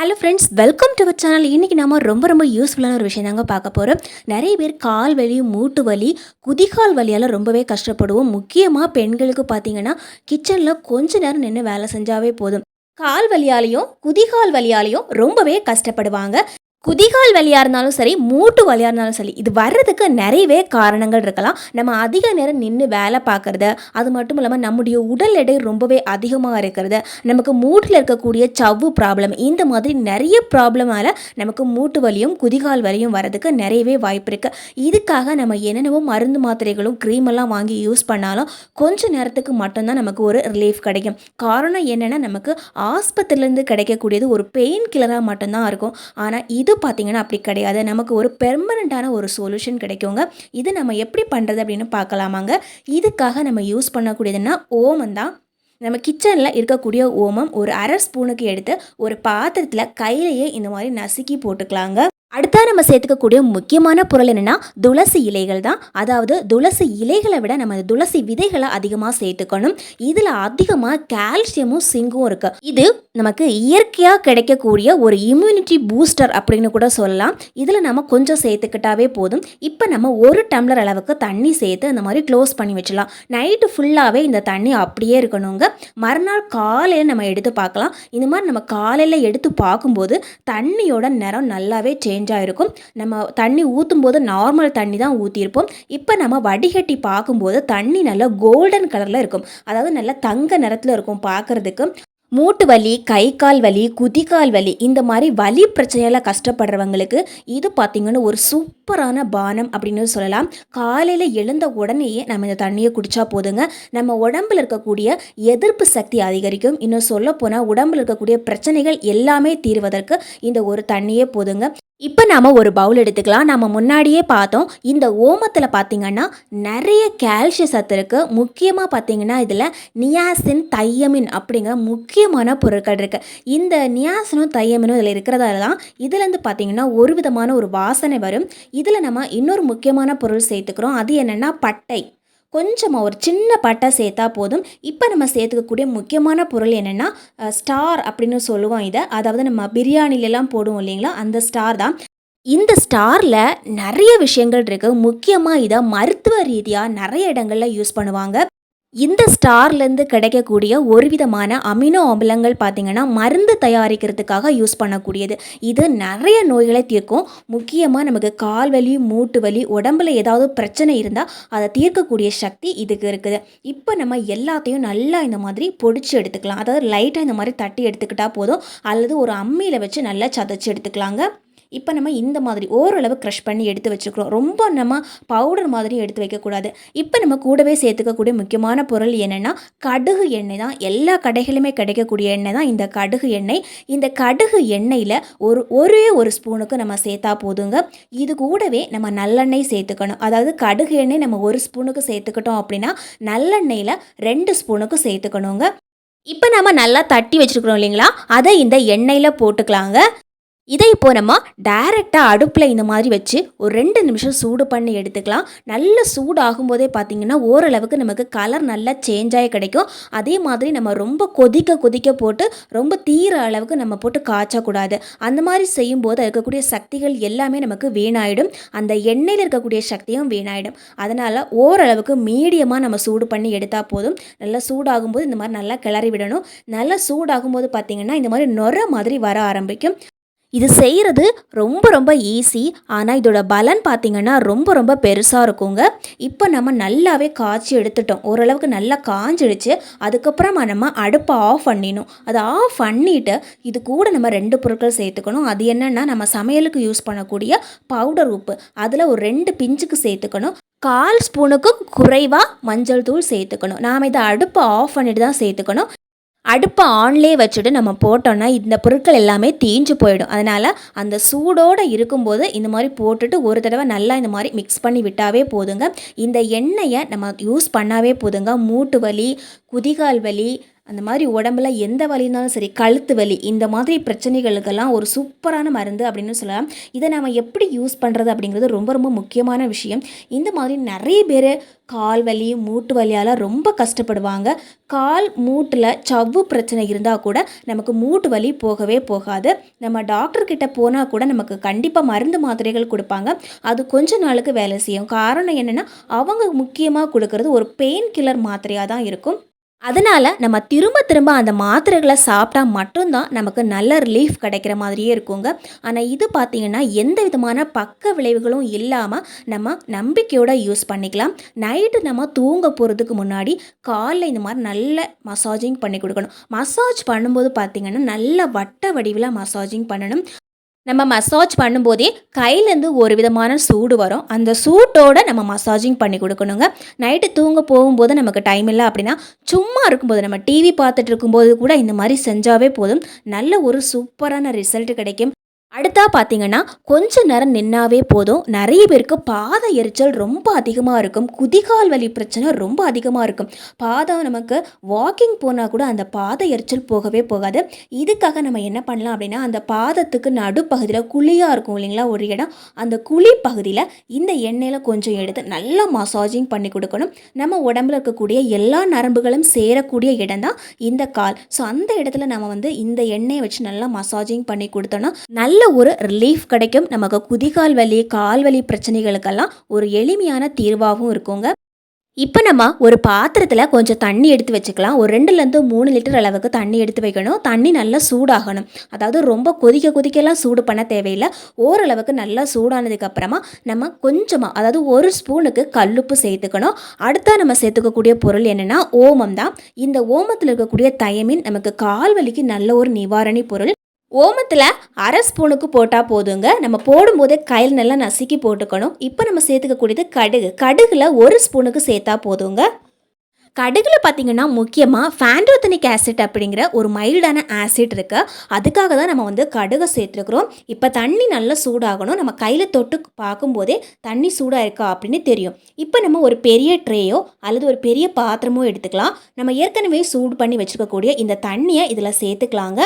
Hello friends welcome to our channel இன்றைக்கி நம்ம ரொம்ப ரொம்ப யூஸ்ஃபுல்லான ஒரு விஷயம் தாங்க பார்க்க போகிறோம் நிறைய பேர் கால் வலி மூட்டு வலி குதிகால் வலியால் ரொம்பவே கஷ்டப்படுவோம். முக்கியமாக பெண்களுக்கு பார்த்தீங்கன்னா கிச்சனில் கொஞ்ச நேரம் நின்று வேலை செஞ்சாவே போதும். கால் வலியாலையும் குதிகால் வலியாலையும் ரொம்பவே கஷ்டப்படுவாங்க. குதிகால் வலியாக இருந்தாலும் சரி மூட்டு வலியாக இருந்தாலும் சரி இது வர்றதுக்கு நிறையவே காரணங்கள் இருக்கலாம். நம்ம அதிக நேரம் நின்று வேலை பார்க்குறது அது மட்டும் இல்லாமல் நம்முடைய உடல் எடை ரொம்பவே அதிகமாக இருக்கிறது. நமக்கு மூட்டில் இருக்கக்கூடிய சவ்வு ப்ராப்ளம் இந்த மாதிரி நிறைய ப்ராப்ளமால் நமக்கு மூட்டு வலியும் குதிகால் வலியும் வர்றதுக்கு நிறையவே வாய்ப்பு இருக்குது இதுக்காக நம்ம என்னென்னவோ மருந்து மாத்திரைகளும் க்ரீமெல்லாம் வாங்கி யூஸ் பண்ணாலும் கொஞ்ச நேரத்துக்கு மட்டும்தான் நமக்கு ஒரு ரிலீஃப் கிடைக்கும். காரணம் என்னென்னா நமக்கு ஆஸ்பத்திரிலேருந்து கிடைக்கக்கூடியது ஒரு பெயின் கில்லராக மட்டும்தான் இருக்கும். ஆனால் இது இது பார்த்திங்கன்னா அப்படி கிடையாது. நமக்கு ஒரு பெர்மனண்ட்டான ஒரு சொல்யூஷன் கிடைக்குங்க. இது நம்ம எப்படி பண்ணுறது அப்படின்னு பார்க்கலாமாங்க. இதுக்காக நம்ம யூஸ் பண்ணக்கூடியதுன்னா ஓமம் தான். நம்ம கிச்சனில் இருக்கக்கூடிய ஓமம் ஒரு அரை ஸ்பூனுக்கு எடுத்து ஒரு பாத்திரத்தில் கையிலேயே இந்த மாதிரி நசுக்கி போட்டுக்கலாங்க. அடுத்தா நம்ம சேர்த்துக்கக்கூடிய முக்கியமான பொருள் என்னென்னா துளசி இலைகள் தான். அதாவது துளசி இலைகளை விட நம்ம துளசி விதைகளை அதிகமாக சேர்த்துக்கணும். இதில் அதிகமாக கால்சியமும் சிங்கும் இருக்குது இது நமக்கு இயற்கையாக கிடைக்கக்கூடிய ஒரு இம்யூனிட்டி பூஸ்டர் அப்படின்னு கூட சொல்லலாம். இதில் நம்ம கொஞ்சம் சேர்த்துக்கிட்டாவே போதும். இப்போ நம்ம ஒரு டம்ளர் அளவுக்கு தண்ணி சேர்த்து அந்த மாதிரி க்ளோஸ் பண்ணி வச்சிடலாம். நைட்டு ஃபுல்லாகவே இந்த தண்ணி அப்படியே இருக்கணுங்க. மறுநாள் காலையில் நம்ம எடுத்து பார்க்கலாம். இந்த மாதிரி நம்ம காலையில் எடுத்து பார்க்கும்போது தண்ணியோட நிறம் நல்லாவே சேஞ்ச் ஆகிருக்கும் நம்ம தண்ணி ஊற்றும் போது நார்மல் தண்ணி தான் ஊற்றிருப்போம் இப்போ நம்ம வடிகட்டி பார்க்கும்போது தண்ணி நல்லா கோல்டன் கலரில் இருக்கும். அதாவது நல்லா தங்க நிறத்தில் இருக்கும் பார்க்குறதுக்கு. மூட்டு வலி கை கால் வலி குதிகால் வலி இந்த மாதிரி வலி பிரச்சனையால் கஷ்டப்படுறவங்களுக்கு இது பார்த்திங்கன்னா ஒரு சூப்பரான பானம் அப்படின்னு சொல்லலாம். காலையில் எழுந்த உடனேயே நம்ம இந்த தண்ணியை குடித்தா போதுங்க. நம்ம உடம்பில் இருக்கக்கூடிய எதிர்ப்பு சக்தி அதிகரிக்கும். இன்னும் சொல்ல போனால் உடம்பில் இருக்கக்கூடிய பிரச்சனைகள் எல்லாமே தீர்வதற்கு இந்த ஒரு தண்ணியே போதுங்க. இப்போ நாம் ஒரு பவுல் எடுத்துக்கலாம். நம்ம முன்னாடியே பார்த்தோம். இந்த ஓமத்தில் பார்த்திங்கன்னா நிறைய கால்சிய சத்து இருக்குது முக்கியமாக பார்த்திங்கன்னா இதில் நியாசின் தையமின் அப்படிங்கிற முக்கியமான பொருட்கள் இருக்குது இந்த நியாசனும் தையமினும் இதில் இருக்கிறதால தான் இதுலேருந்து பார்த்திங்கன்னா ஒரு விதமான ஒரு வாசனை வரும். இதில் நம்ம இன்னொரு முக்கியமான பொருள் சேர்த்துக்கிறோம். அது என்னென்னா பட்டை. கொஞ்சமாக ஒரு சின்ன பட்டை சேர்த்தா போதும். இப்போ நம்ம சேர்த்துக்கக்கூடிய முக்கியமான பொருள் என்னென்னா ஸ்டார் அப்படின்னு சொல்லுவோம் இதை. அதாவது நம்ம பிரியாணிலெலாம் போடுவோம் இல்லைங்களா? அந்த ஸ்டார் தான். இந்த ஸ்டாரில் நிறைய விஷயங்கள் இருக்குது முக்கியமாக இதை மருத்துவ ரீதியாக நிறைய இடங்களில் யூஸ் பண்ணுவாங்க. இந்த ஸ்டார்லேருந்து கிடைக்கக்கூடிய ஒரு விதமான அமினோ அமிலங்கள் பார்த்திங்கன்னா மருந்து தயாரிக்கிறதுக்காக யூஸ் பண்ணக்கூடியது. இது நிறைய நோய்களை தீர்க்கும். முக்கியமாக நமக்கு கால் வலி மூட்டு வலி உடம்புல ஏதாவது பிரச்சனை இருந்தால் அதை தீர்க்கக்கூடிய சக்தி இதுக்கு இருக்குது. இப்போ நம்ம எல்லாத்தையும் நல்லா இந்த மாதிரி பொடிச்சு எடுத்துக்கலாம். அதாவது லைட்டாக இந்த மாதிரி தட்டி எடுத்துக்கிட்டால் போதும். அல்லது ஒரு அம்மியில் வச்சு நல்லா சதைச்சி எடுத்துக்கலாங்க. இப்போ நம்ம இந்த மாதிரி ஓரளவு க்ரஷ் பண்ணி எடுத்து வச்சுக்கிறோம். ரொம்ப நம்ம பவுடர் மாதிரி எடுத்து வைக்கக்கூடாது. இப்போ நம்ம கூடவே சேர்த்துக்கக்கூடிய முக்கியமான பொருள் என்னென்னா கடுகு எண்ணெய் தான். எல்லா கடைகளுமே கிடைக்கக்கூடிய எண்ணெய் தான் இந்த கடுகு எண்ணெய். இந்த கடுகு எண்ணெயில் ஒரு ஒரே ஒரு ஸ்பூனுக்கு நம்ம சேர்த்தா போதுங்க. இது கூடவே நம்ம நல்லெண்ணெய் சேர்த்துக்கணும். அதாவது கடுகு எண்ணெய் நம்ம ஒரு ஸ்பூனுக்கு சேர்த்துக்கிட்டோம் அப்படின்னா நல்லெண்ணெயில் ரெண்டு ஸ்பூனுக்கு சேர்த்துக்கணுங்க. இப்போ நம்ம நல்லா தட்டி வச்சுருக்குறோம் இல்லைங்களா? அதை இந்த எண்ணெயில் போட்டுக்கலாங்க. இதை இப்போ நம்ம டைரெக்டாக அடுப்பில் இந்த மாதிரி வச்சு ஒரு ரெண்டு நிமிஷம் சூடு பண்ணி எடுத்துக்கலாம். நல்ல சூடு ஆகும்போதே பார்த்திங்கன்னா ஓரளவுக்கு நமக்கு கலர் நல்லா சேஞ்ச் ஆகி கிடைக்கும். அதே மாதிரி நம்ம ரொம்ப கொதிக்க கொதிக்க போட்டு ரொம்ப தீர அளவுக்கு நம்ம போட்டு காய்ச்சக்கூடாது. அந்த மாதிரி செய்யும்போது இருக்கக்கூடிய சக்திகள் எல்லாமே நமக்கு வீணாயிடும். அந்த எண்ணெயில் இருக்கக்கூடிய சக்தியும் வீணாயிடும். அதனால் ஓரளவுக்கு மீடியமாக நம்ம சூடு பண்ணி எடுத்தால் போதும். நல்லா சூடாகும்போது இந்த மாதிரி நல்லா கிளறி விடணும். நல்லா சூடாகும்போது பார்த்திங்கன்னா இந்த மாதிரி நொர மாதிரி வர ஆரம்பிக்கும். இது செய்கிறது ரொம்ப ரொம்ப ஈஸி ஆனால் இதோட பலன் பார்த்திங்கன்னா ரொம்ப ரொம்ப பெருசாக இருக்குங்க. இப்போ நம்ம நல்லாவே காய்ச்சி எடுத்துட்டோம். ஓரளவுக்கு நல்லா காஞ்சிடுச்சு. அதுக்கப்புறமா நம்ம அடுப்பை ஆஃப் பண்ணிடணும். அதை ஆஃப் பண்ணிவிட்டு இது கூட நம்ம ரெண்டு பொருட்கள் சேர்த்துக்கணும். அது என்னென்னா நம்ம சமையலுக்கு யூஸ் பண்ணக்கூடிய பவுடர் உப்பு. அதில் ஒரு ரெண்டு பிஞ்சுக்கு சேர்த்துக்கணும். கால் ஸ்பூனுக்கும் குறைவாக மஞ்சள் தூள் சேர்த்துக்கணும். நாம் இதை அடுப்பை ஆஃப் பண்ணிட்டு தான் சேர்த்துக்கணும். அடுப்பை ஆன்லேயே வச்சுட்டு நம்ம போட்டோன்னா இந்த பொருட்கள் எல்லாமே தீஞ்சு போயிடும். அதனால் அந்த சூடோடு இருக்கும்போது இந்த மாதிரி போட்டுட்டு ஒரு தடவை நல்லா இந்த மாதிரி மிக்ஸ் பண்ணி விட்டாவே போதுங்க. இந்த எண்ணெயை நம்ம யூஸ் பண்ணாவே போதுங்க. மூட்டு வலி குதிகால் வலி அந்த மாதிரி உடம்புல எந்த வலி இருந்தாலும் சரி கழுத்து வலி இந்த மாதிரி பிரச்சனைகளுக்கெல்லாம் ஒரு சூப்பரான மருந்து அப்படின்னு சொல்லலாம். இதை நம்ம எப்படி யூஸ் பண்ணுறது அப்படிங்கிறது ரொம்ப ரொம்ப முக்கியமான விஷயம். இந்த மாதிரி நிறைய பேர் கால் வலி மூட்டு வலியால் ரொம்ப கஷ்டப்படுவாங்க. கால் மூட்டில் சவ்வு பிரச்சனை இருந்தால் கூட நமக்கு மூட்டு வலி போகவே போகாது. நம்ம டாக்டர்கிட்ட போனால் கூட நமக்கு கண்டிப்பாக மருந்து மாத்திரைகள் கொடுப்பாங்க. அது கொஞ்ச நாளுக்கு வேலை செய்யும். காரணம் என்னென்னா அவங்க முக்கியமாக கொடுக்கறது ஒரு பெயின் கில்லர் மாத்திரையாக தான் இருக்கும். அதனால் நம்ம திரும்ப திரும்ப அந்த மாத்திரைகளை சாப்பிட்டா மட்டும்தான் நமக்கு நல்ல ரிலீஃப் கிடைக்கிற மாதிரியே இருக்குங்க. ஆனால் இது பார்த்திங்கன்னா எந்த விதமான பக்க விளைவுகளும் இல்லாமல் நம்ம நம்பிக்கையோட யூஸ் பண்ணிக்கலாம். நைட்டு நம்ம தூங்க போகிறதுக்கு முன்னாடி காலைல இந்த மாதிரி நல்ல மசாஜிங் பண்ணி கொடுக்கணும். மசாஜ் பண்ணும்போது பார்த்திங்கன்னா நல்ல வட்ட வடிவில் மசாஜிங் பண்ணணும். நம்ம மசாஜ் பண்ணும்போதே கையிலேருந்து ஒரு விதமான சூடு வரும். அந்த சூட்டோடு நம்ம மசாஜிங் பண்ணி கொடுக்கணுங்க. நைட்டு தூங்க போகும்போது நமக்கு டைம் இல்லை அப்படின்னா சும்மா இருக்கும்போது நம்ம டிவி பார்த்துட்டு இருக்கும்போது கூட இந்த மாதிரி செஞ்சாவே போதும். நல்ல ஒரு சூப்பரான ரிசல்ட் கிடைக்கும். அடுத்தா பார்த்தீங்கன்னா கொஞ்ச நேரம் நின்னாவே போதும். நிறைய பேருக்கு பாத எரிச்சல் ரொம்ப அதிகமாக இருக்கும். குதிகால் வலி பிரச்சனை ரொம்ப அதிகமாக இருக்கும். பாதம் நமக்கு வாக்கிங் போனால் கூட அந்த பாத எரிச்சல் போகவே போகாது. இதுக்காக நம்ம என்ன பண்ணலாம் அப்படின்னா அந்த பாதத்துக்கு நடுப்பகுதியில் குழியாக இருக்கும் இல்லைங்களா ஒரு இடம். அந்த குழி பகுதியில் இந்த எண்ணெயில் கொஞ்சம் எடுத்து நல்லா மசாஜிங் பண்ணி கொடுக்கணும். நம்ம உடம்புல இருக்கக்கூடிய எல்லா நரம்புகளும் சேரக்கூடிய இடம் தான் இந்த கால். ஸோ அந்த இடத்துல நம்ம வந்து இந்த எண்ணெயை வச்சு நல்லா மசாஜிங் பண்ணி கொடுத்தோன்னா நல்ல நல்ல ஒரு ரிலீஃப் கிடைக்கும். நமக்கு குதிகால் வலி கால் வலி பிரச்சனைகளுக்கெல்லாம் ஒரு எளிமையான தீர்வாகவும் இருக்குங்க. இப்போ நம்ம ஒரு பாத்திரத்தில் கொஞ்சம் தண்ணி எடுத்து வச்சுக்கலாம். ஒரு ரெண்டுலேருந்து மூணு லிட்டர் அளவுக்கு தண்ணி எடுத்து வைக்கணும். தண்ணி நல்லா சூடாகணும். அதாவது ரொம்ப கொதிக்க கொதிக்கலாம் சூடு பண்ண தேவையில்லை. ஓரளவுக்கு நல்லா சூடானதுக்கப்புறமா நம்ம கொஞ்சமாக அதாவது ஒரு ஸ்பூனுக்கு கல்லுப்பு சேர்த்துக்கணும். அடுத்தா நம்ம சேர்த்துக்கக்கூடிய பொருள் என்னென்னா ஓமம் தான். இந்த ஓமத்தில் இருக்கக்கூடிய தயமின் நமக்கு கால் வலிக்கு நல்ல ஒரு நிவாரணி பொருள். ஓமத்தில் அரை ஸ்பூனுக்கு போட்டால் போதுங்க. நம்ம போடும்போதே கையில் நல்லா நசுக்கி போட்டுக்கணும். இப்போ நம்ம சேர்த்துக்கக்கூடியது கடுகு. கடுகில் ஒரு ஸ்பூனுக்கு சேர்த்தா போதுங்க. கடுகில் பார்த்தீங்கன்னா முக்கியமாக ஃபேண்ட்ரோத்தனிக் ஆசிட் அப்படிங்கிற ஒரு மைல்டான ஆசிட் இருக்குது அதுக்காக தான் நம்ம வந்து கடுகை சேர்த்துருக்குறோம். இப்போ தண்ணி நல்லா சூடாகணும். நம்ம கையில் தொட்டு பார்க்கும்போதே தண்ணி சூடாக இருக்கா அப்படின்னு தெரியும். இப்போ நம்ம ஒரு பெரிய ட்ரேயோ அல்லது ஒரு பெரிய பாத்திரமோ எடுத்துக்கலாம். நம்ம ஏற்கனவே சூடு பண்ணி வச்சுருக்கக்கூடிய இந்த தண்ணியை இதில் சேர்த்துக்கலாங்க.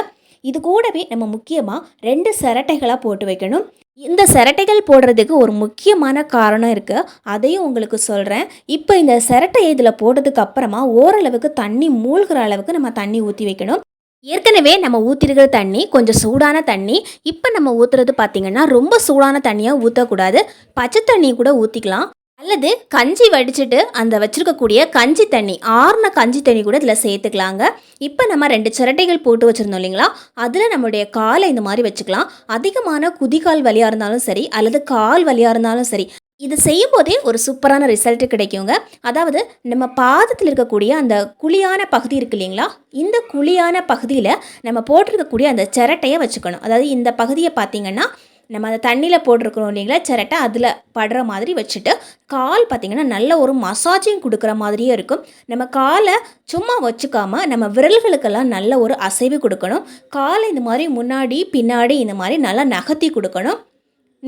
இது கூடவே நம்ம முக்கியமாக ரெண்டு சிரட்டைகளாக போட்டு வைக்கணும். இந்த சிரட்டைகள் போடுறதுக்கு ஒரு முக்கியமான காரணம் இருக்குது அதையும் உங்களுக்கு சொல்கிறேன் இப்போ இந்த சிரட்டை இதில் போட்டதுக்கு அப்புறமா ஓரளவுக்கு தண்ணி மூழ்கிற அளவுக்கு நம்ம தண்ணி ஊற்றி வைக்கணும். ஏற்கனவே நம்ம ஊற்றிருக்கிற தண்ணி கொஞ்சம் சூடான தண்ணி. இப்போ நம்ம ஊற்றுறது பார்த்திங்கன்னா ரொம்ப சூடான தண்ணியாக ஊற்றக்கூடாது பச்சை தண்ணி கூட ஊற்றிக்கலாம் அல்லது கஞ்சி வடிச்சிட்டு அந்த வச்சுருக்கக்கூடிய கஞ்சி தண்ணி ஆறுன கஞ்சி தண்ணி கூட இதில் சேர்த்துக்கலாங்க. இப்போ நம்ம ரெண்டு சிரட்டைகள் போட்டு வச்சுருந்தோம் இல்லைங்களா? அதில் நம்மளுடைய காலை இந்த மாதிரி வச்சுக்கலாம். அதிகமான குதிகால் வலியாக இருந்தாலும் சரி அல்லது கால் வலியாக இருந்தாலும் சரி இது செய்யும் போதே ஒரு சூப்பரான ரிசல்ட் கிடைக்குங்க. அதாவது நம்ம பாதத்தில் இருக்கக்கூடிய அந்த குழியான பகுதி இருக்கு இல்லைங்களா? இந்த குழியான பகுதியில் நம்ம போட்டிருக்கக்கூடிய அந்த சிரட்டையை வச்சுக்கணும். அதாவது இந்த பகுதியை பார்த்திங்கன்னா நம்ம அந்த தண்ணியில் போட்டிருக்கிறோம் இல்லைங்களா சிரட்டை அதில் படுற மாதிரி வச்சுட்டு கால் பார்த்திங்கன்னா நல்ல ஒரு மசாஜிங் கொடுக்குற மாதிரியே இருக்கும். நம்ம காலை சும்மா வச்சுக்காம நம்ம விரல்களுக்கெல்லாம் நல்ல ஒரு அசைவு கொடுக்கணும். காலை இந்த மாதிரி முன்னாடி பின்னாடி இந்த மாதிரி நல்லா நகர்த்தி கொடுக்கணும்.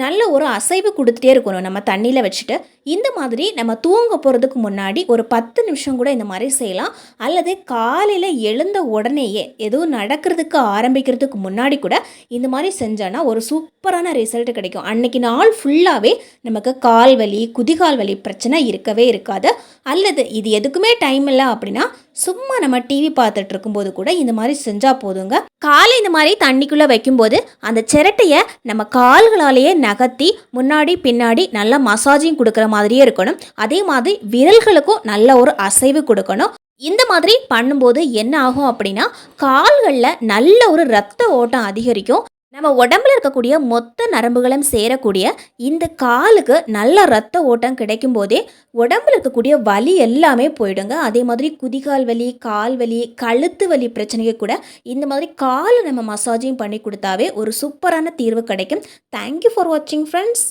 நல்ல ஒரு அசைவு கொடுத்துட்டே இருக்கணும். நம்ம தண்ணியில் வச்சுட்டு இந்த மாதிரி நம்ம தூங்க போகிறதுக்கு முன்னாடி ஒரு பத்து நிமிஷம் கூட இந்த மாதிரி செய்யலாம். அல்லது காலையில் எழுந்த உடனேயே எதுவும் நடக்கிறதுக்கு ஆரம்பிக்கிறதுக்கு முன்னாடி கூட இந்த மாதிரி செஞ்சோன்னா ஒரு சூப்பரான ரிசல்ட் கிடைக்கும். அன்னைக்கு நாள் ஃபுல்லாகவே நமக்கு கால் வலி குதிகால் வலி பிரச்சனை இருக்கவே இருக்காது. அல்லது இது எதுக்குமே டைம் இல்லை அப்படின்னா சும்மா நம்ம டிவி பார்த்துட்டு இருக்கும்போது கூட இந்த மாதிரி செஞ்சால் போதுங்க. காலை இந்த மாதிரி தண்ணிக்குள்ளே வைக்கும்போது அந்த சிரட்டையை நம்ம கால்களாலேயே நகர்த்தி முன்னாடி பின்னாடி நல்லா மசாஜிங் கொடுக்குற மாதிரியே இருக்கணும். அதே மாதிரி விரல்களுக்கும் நல்ல ஒரு அசைவு கொடுக்கணும். இந்த மாதிரி பண்ணும்போது என்ன ஆகும் அப்படின்னா கால்களில் நல்ல ஒரு ரத்த ஓட்டம் அதிகரிக்கும். நம்ம உடம்புல இருக்கக்கூடிய மொத்த நரம்புகளும் சேரக்கூடிய இந்த காலுக்கு நல்ல ரத்த ஓட்டம் கிடைக்கும் போதே உடம்புல இருக்கக்கூடிய வலி எல்லாமே போயிடுங்க. அதே மாதிரி குதிகால் வலி கால் வலி கழுத்து வலி பிரச்சனைக்கு கூட இந்த மாதிரி காலை நம்ம மசாஜையும் பண்ணி கொடுத்தாவே ஒரு சூப்பரான தீர்வு கிடைக்கும். தேங்க்யூ ஃபார் வாட்சிங் ஃப்ரெண்ட்ஸ்